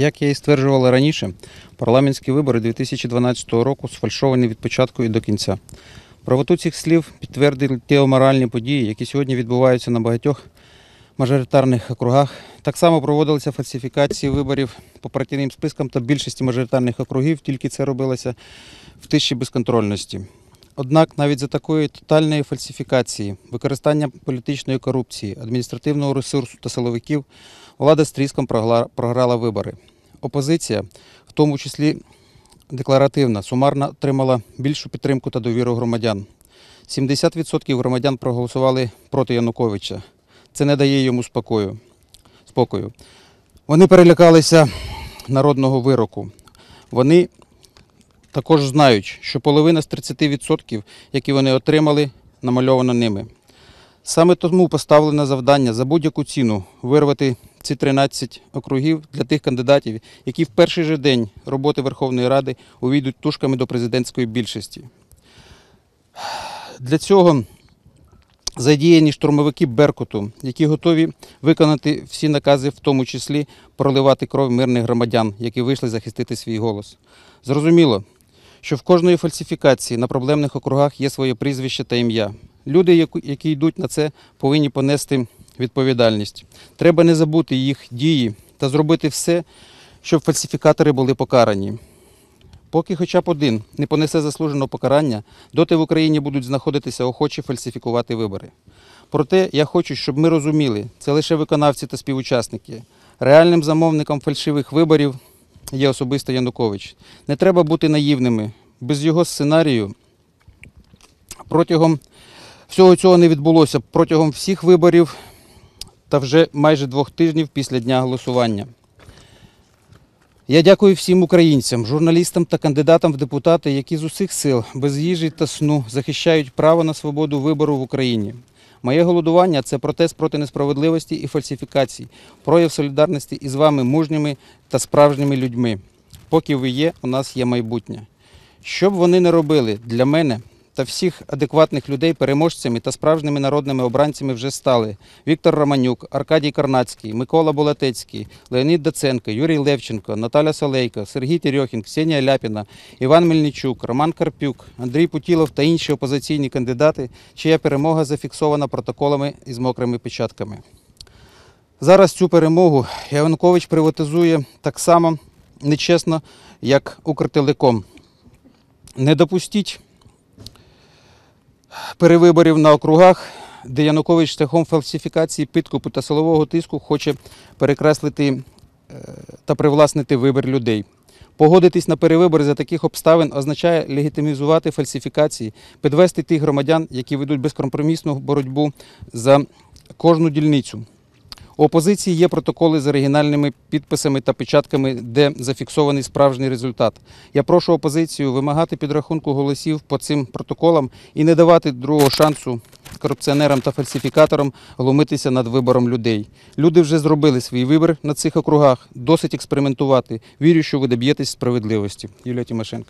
Як я і стверджувала раніше, парламентські вибори 2012 року сфальшовані від початку і до кінця. Правоту цих слів підтвердили ті оморальні події, які сьогодні відбуваються на багатьох мажоритарних округах. Так само проводилися фальсифікації виборів по партійним спискам та більшості мажоритарних округів, тільки це робилося в тиші безконтрольності. Однак навіть за такої тотальної фальсифікації, використання політичної корупції, адміністративного ресурсу та силовиків, влада з тріском програла вибори. Опозиція, в тому числі декларативна, сумарно отримала більшу підтримку та довіру громадян. 70% громадян проголосували проти Януковича. Це не дає йому спокою. спокою. Вони перелякалися народного вироку. Вони також знають, що половина з 30%, які вони отримали, намальована ними. Саме тому поставлено завдання за будь-яку ціну вирвати ці 13 округів для тих кандидатів, які в перший же день роботи Верховної Ради увійдуть тушками до президентської більшості. Для цього задіяні штурмовики Беркуту, які готові виконати всі накази, в тому числі проливати кров мирних громадян, які вийшли захистити свій голос. Зрозуміло, що в кожної фальсифікації на проблемних округах є своє прізвище та ім'я. Люди, які йдуть на це, повинні понести відповідальність. Треба не забути їх дії та зробити все, щоб фальсифікатори були покарані. Поки хоча б один не понесе заслуженого покарання, доти в Україні будуть знаходитися охочі фальсифікувати вибори. Проте я хочу, щоб ми розуміли, це лише виконавці та співучасники. Реальним замовником фальшивих виборів є особисто Янукович. Не треба бути наївними. Без його сценарію протягом всього цього не відбулося протягом всіх виборів та вже майже двох тижнів після дня голосування. Я дякую всім українцям, журналістам та кандидатам в депутати, які з усіх сил, без їжі та сну захищають право на свободу вибору в Україні. Моє голодування це протест проти несправедливості і фальсифікацій, прояв солідарності із вами мужніми та справжніми людьми. Поки ви є, у нас є майбутнє. Що б вони не робили для мене та всіх адекватних людей переможцями та справжніми народними обранцями вже стали Віктор Романюк, Аркадій Карнацький, Микола Болотецький, Леонід Даценко, Юрій Левченко, Наталя Солейко, Сергій Терьохін, Ксенія Ляпіна, Іван Мельничук, Роман Карпюк, Андрій Путілов та інші опозиційні кандидати, чия перемога зафіксована протоколами із мокрими печатками. Зараз цю перемогу Янукович приватизує так само нечесно, як Укртелеком. Не допустіть перевиборів на округах, де Янукович шляхом фальсифікації, підкупу та силового тиску хоче перекреслити е, та привласнити вибір людей. Погодитись на перевибори за таких обставин означає легітимізувати фальсифікації, підвести тих громадян, які ведуть безкомпромісну боротьбу за кожну дільницю. У опозиції є протоколи з оригінальними підписами та печатками, де зафіксований справжній результат. Я прошу опозицію вимагати підрахунку голосів по цим протоколам і не давати другого шансу корупціонерам та фальсифікаторам глумитися над вибором людей. Люди вже зробили свій вибір на цих округах. Досить експериментувати. Вірю, що ви доб'єтесь справедливості. Юлія Тимошенко.